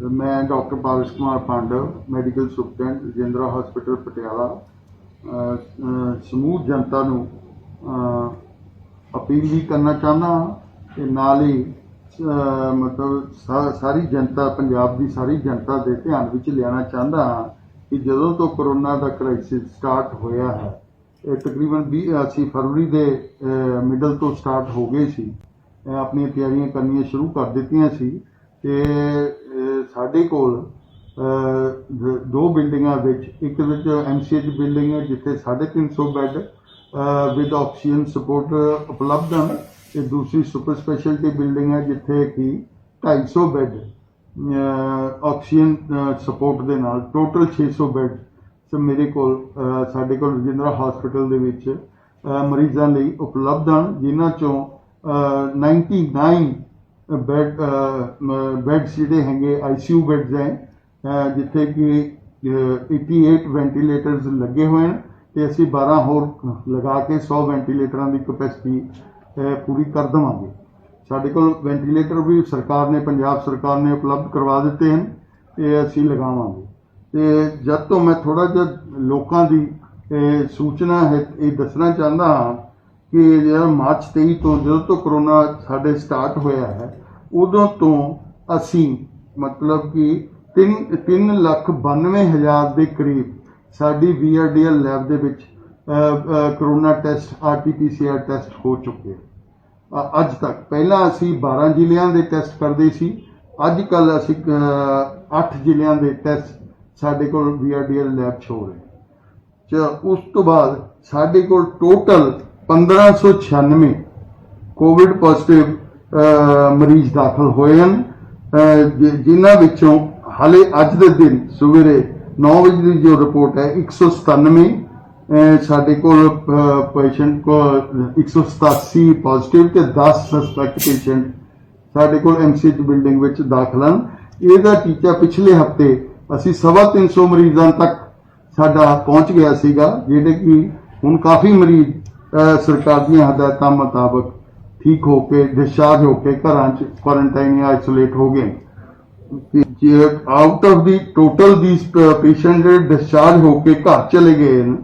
ਮੈਂ doctor Pavish Kumar Pandav medical superintendent Rajindra hospital Patiala ਸਮੂਹ ਜਨਤਾ ਨੂੰ ਅਪੀਲ ਵੀ ਕਰਨਾ ਚਾਹੁੰਦਾ ਹਾਂ ਤੇ ਨਾਲ ਹੀ ਮਤਲਬ ਸਾ- ਸਾਰੀ ਜਨਤਾ, ਪੰਜਾਬ ਦੀ ਸਾਰੀ ਜਨਤਾ ਦੇ ਧਿਆਨ ਵਿੱਚ ਲਿਆਉਣਾ ਚਾਹੁੰਦਾ ਹਾਂ ਕਿ ਜਦੋਂ ਤੋਂ ਕਰੋਨਾ ਦਾ ਕ੍ਰਾਈਸਿਸ ਸਟਾਰਟ ਹੋਇਆ ਹੈ, ਇਹ ਤਕਰੀਬਨ 20 ਅਸੀਂ ਫਰਵਰੀ ਦੇ ਮਿਡਲ ਤੋਂ ਸਟਾਰਟ ਹੋ ਗਏ ਸੀ। ਆਪਣੀਆਂ ਤਿਆਰੀਆਂ ਕਰਨੀਆਂ ਸ਼ੁਰੂ ਕਰ ਦਿੱਤੀਆਂ ਸੀ ਤੇ ਸਾਡੇ ਕੋਲ ਦੋ ਬਿਲਡਿੰਗਾਂ ਵਿੱਚ ਇੱਕ ਵਿੱਚ ਐਮਸੀਐਚ ਬਿਲਡਿੰਗ ਹੈ ਜਿੱਥੇ 350 ਬੈੱਡ ਵਿਦ ਆਕਸੀਜਨ ਸਪੋਰਟ ਉਪਲਬਧ ਹਨ। ਤੇ ਦੂਸਰੀ ਸੁਪਰ ਸਪੈਸ਼ਲਟੀ ਬਿਲਡਿੰਗ ਹੈ ਜਿੱਥੇ ਕਿ 250 ਬੈੱਡ ਆਕਸੀਜਨ ਸਪੋਰਟ ਦੇ ਨਾਲ ਟੋਟਲ 600 ਬੈੱਡ ਸੋ ਮੇਰੇ ਕੋਲ ਸਾਡੇ ਕੋਲ ਰਜਿੰਦਰਾ ਹਸਪੀਟਲ ਦੇ ਵਿੱਚ ਮਰੀਜ਼ਾਂ ਲਈ ਉਪਲਬਧ ਹਨ ਜਿਨ੍ਹਾਂ ਚੋਂ ਅਹ, 99 ਬੈੱਡ ਬੈੱਡਸ ਜਿਹੜੇ ਹੈਗੇ ਆਈਸੀਯੂ ਬੈੱਡਸ ਹੈ ਜਿੱਥੇ ਕਿ ਅਹ, 88 ਵੈਂਟੀਲੇਟਰਸ ਲੱਗੇ ਹੋਏ ਹਨ ਤੇ ਅਸੀਂ 12 ਹੋਰ ਲਗਾ ਕੇ 100 ਵੈਂਟੀਲੇਟਰਾਂ ਦੀ ਕਪੈਸਿਟੀ ਪੂਰੀ ਕਰ ਦੇਵਾਂਗੇ। ਸਾਡੇ ਕੋਲ ਵੈਂਟੀਲੇਟਰ ਵੀ ਸਰਕਾਰ ਨੇ ਪੰਜਾਬ ਸਰਕਾਰ ਨੇ ਉਪਲਬਧ ਕਰਵਾ ਦਿੱਤੇ ਹਨ ਤੇ ਅਸੀਂ ਲਗਾਵਾਂਗੇ। ਤੇ ਜਦ ਤੋਂ ਮੈਂ ਥੋੜਾ ਜਿਹਾ ਲੋਕਾਂ ਦੀ ਸੂਚਨਾ ਹੈ ਇਹ ਦੱਸਣਾ ਚਾਹੁੰਦਾ ਹਾਂ ਕਿ ਜਿਹੜਾ ਮਾਰਚ 23 ਤੋਂ ਜਦੋਂ ਤੋਂ ਕਰੋਨਾ ਸਾਡੇ ਸਟਾਰਟ ਹੋਇਆ ਹੈ ਉਦੋਂ ਤੋਂ ਅਸੀਂ ਮਤਲਬ ਕਿ 3 3 ਲੱਖ 92 ਹਜ਼ਾਰ ਦੇ ਕਰੀਬ ਸਾਡੀ ਵੀਆਰਡੀਐਲ ਲੈਬ ਦੇ ਵਿੱਚ ਅ, ਅ, ਕਰੋਨਾ ਟੈਸਟ ਆਰਟੀਪੀਸੀਆਰ ਟੈਸਟ ਹੋ ਚੁੱਕੇ ਅੱਜ ਤੱਕ। ਪਹਿਲਾਂ ਅਸੀਂ 12 ਜ਼ਿਲ੍ਹਿਆਂ ਦੇ ਟੈਸਟ ਕਰਦੇ ਸੀ। ਅੱਜ ਕੱਲ ਅਸੀਂ 8 ਜ਼ਿਲ੍ਹਿਆਂ ਦੇ ਟੈਸਟ ਸਾਡੇ ਕੋਲ ਵੀਆਰਡੀਐਲ ਲੈਬ 'ਚ ਹੋ ਰਹੇ ਚ ਉਸ ਤੋਂ ਬਾਅਦ ਸਾਡੇ ਕੋਲ ਟੋਟਲ 1596 ਕੋਵਿਡ ਪੋਜ਼ਿਟਿਵ ਮਰੀਜ਼ ਦਾਖਲ ਹੋਏ ਹਨ। ਅਹ, ਜਿ- ਜਿਨ੍ਹਾਂ ਵਿੱਚੋਂ ਹਾਲੇ ਅੱਜ ਦੇ ਦਿਨ ਸਵੇਰੇ 9 ਵਜੇ ਦੀ ਜੋ ਰਿਪੋਰਟ ਹੈ 197 ਅਹ, ਸਾਡੇ ਕੋਲ ਪੇਸ਼ੈਂਟ ਕੋ 187 ਪੋਜ਼ਿਟਿਵ ਤੇ 10 ਸਸਪੈਕਟ ਪੇਸ਼ੈਂਟ ਸਾਡੇ ਕੋਲ ਐਮਸੀਐਚ ਬਿਲਡਿੰਗ ਵਿੱਚ ਦਾਖਲ ਹਨ। ਇਹਦਾ ਟੀਚਾ ਪਿਛਲੇ ਹਫ਼ਤੇ ਅਸੀਂ ਸਵਾ ਤਿੰਨ ਸੌ ਮਰੀਜ਼ਾਂ ਤੱਕ ਸਾਡਾ ਪਹੁੰਚ ਗਿਆ ਸੀਗਾ ਜਿਹੜੇ ਕਿ ਹੁਣ ਕਾਫੀ ਮਰੀਜ਼ ਸਰਕਾਰ ਦੀਆਂ ਹਦਾਇਤਾਂ ਮੁਤਾਬਕ ਠੀਕ ਹੋ ਕੇ ਡਿਸਚਾਰਜ ਹੋ ਕੇ ਘਰਾਂ 'ਚ ਕੁਆਰੰਟਾਈਨ ਜਾਂ ਆਈਸੋਲੇਟ ਹੋ ਗਏ। Out of the total these patient discharge ਹੋ ਕੇ ਘਰ ਚਲੇ ਗਏ ਨੇ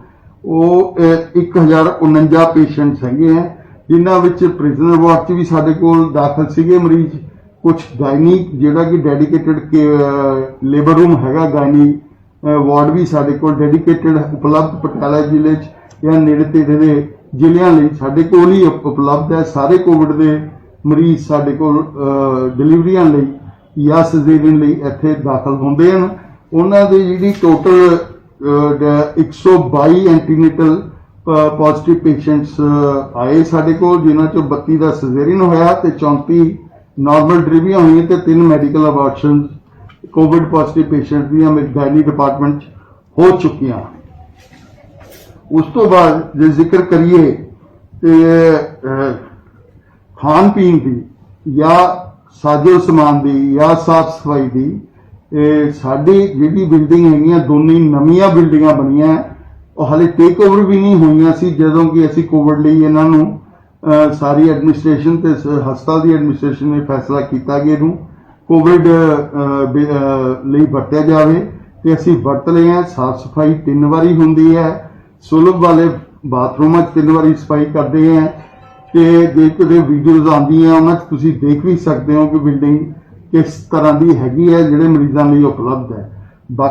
ਉਹ ਅਹ, 1049 ਪੇਸ਼ੈਂਟਸ ਹੈਗੇ ਆ ਜਿਨ੍ਹਾਂ ਵਿੱਚ ਪ੍ਰਿਜ਼ਨਰ ਵਾਰਡ 'ਚ ਵੀ ਸਾਡੇ ਕੋਲ ਦਾਖਲ ਸੀਗੇ ਮਰੀਜ਼। ਕੁਝ ਗਾਇਨੀ ਜਿਹੜਾ ਕਿ ਡੈਡੀਕੇਟਿਡ ਲੇਬਰ ਰੂਮ ਹੈਗਾ ਗਾਇਨੀ ਵਾਰਡ ਵੀ ਸਾਡੇ ਕੋਲ ਡੈਡੀਕੇਟਿਡ ਉਪਲਬਧ ਪਟਿਆਲਾ ਜ਼ਿਲ੍ਹੇ 'ਚ ਜਾਂ ਨੇੜੇ ਤੇੜੇ ਦੇ ਜ਼ਿਲ੍ਹਿਆਂ ਲਈ ਸਾਡੇ ਕੋਲ ਹੀ ਉਪਲਬਧ ਹੈ। ਸਾਰੇ ਕੋਵਿਡ ਦੇ ਮਰੀਜ਼ ਸਾਡੇ ਕੋਲ ਡਿਲੀਵਰੀਆਂ ਲਈ ਜਾਂ ਸਜੇਰੀਅਨ ਲਈ ਇੱਥੇ ਦਾਖਲ ਹੁੰਦੇ ਹਨ। ਉਹਨਾਂ ਦੇ ਜਿਹੜੀ ਟੋਟਲ 122 ਐਂਟੀਨੇਟਲ ਪੋਜ਼ਿਟਿਵ ਪੇਸ਼ੈਂਟਸ ਆਏ ਸਾਡੇ ਕੋਲ, ਜਿਨ੍ਹਾਂ ਚੋਂ 32 ਦਾ ਸਜੇਰੀਅਨ ਹੋਇਆ ਤੇ 34 ਨਾਰਮਲ ਡਿਲੀਵਰੀਆਂ ਹੋਈਆਂ ਤੇ ਤਿੰਨ medical abortion Covid positive patient ਦੀਆਂ ਗਾਇਨੀ ਡਿਪਾਰਟਮੈਂਟ 'ਚ ਹੋ ਚੁੱਕੀਆਂ। ਉਸ ਤੋਂ ਬਾਅਦ ਜੇ ਜ਼ਿਕਰ ਕਰੀਏ ਤੇ ਖਾਣ ਪੀਣ ਦੀ ਜਾਂ ਸਾਜੋ ਸਮਾਨ ਦੀ ਜਾਂ ਸਾਫ਼ ਸਫ਼ਾਈ ਦੀ, ਇਹ ਸਾਡੀ ਜਿਹੜੀ ਬਿਲਡਿੰਗ ਹੈਗੀਆਂ ਦੋਨੇ ਨਵੀਆਂ ਬਿਲਡਿੰਗਾਂ ਬਣੀਆਂ, ਉਹ ਹਾਲੇ ਟੇਕ ਓਵਰ ਵੀ ਨਹੀਂ ਹੋਈਆਂ ਸੀ ਜਦੋਂ ਕਿ ਅਸੀਂ ਕੋਵਿਡ ਲਈ ਇਹਨਾਂ ਨੂੰ ਸਾਰੀ ਐਡਮਿਨਿਸਟ੍ਰੇਸ਼ਨ ਤੇ ਹਸਪਤਾਲ ਦੀ ਐਡਮਿਨਿਸਟ੍ਰੇਸ਼ਨ ਨੇ ਫੈਸਲਾ ਕੀਤਾ ਕਿ ਇਹਨੂੰ ਕੋਵਿਡ ਲਈ ਵਰਤਿਆ ਜਾਵੇ ਤੇ ਅਸੀਂ ਵਰਤ ਲਏ ਹਾਂ ਸਾਫ਼ ਸਫ਼ਾਈ ਤਿੰਨ ਵਾਰੀ ਹੁੰਦੀ ਹੈ ਸੁਲਭ ਵਾਲੇ ਬਾਥਰੂਮਾਂ 'ਚ ਤਿੰਨ ਵਾਰੀ ਸਫ਼ਾਈ ਕਰਦੇ ਹਾਂ ਤੇ ਜੇ ਕਿਤੇ ਵੀਡੀਓਜ਼ ਆਉਂਦੀਆਂ, ਉਹਨਾਂ 'ਚ ਤੁਸੀਂ ਦੇਖ ਵੀ ਸਕਦੇ ਹੋ ਕਿ ਬਿਲਡਿੰਗ ਕਿਸ ਤਰ੍ਹਾਂ ਦੀ ਹੈਗੀ ਹੈ, ਜਿਹੜੇ ਮਰੀਜ਼ਾਂ ਲਈ ਉਪਲਬਧ ਹੈ। ਬਾਕੀ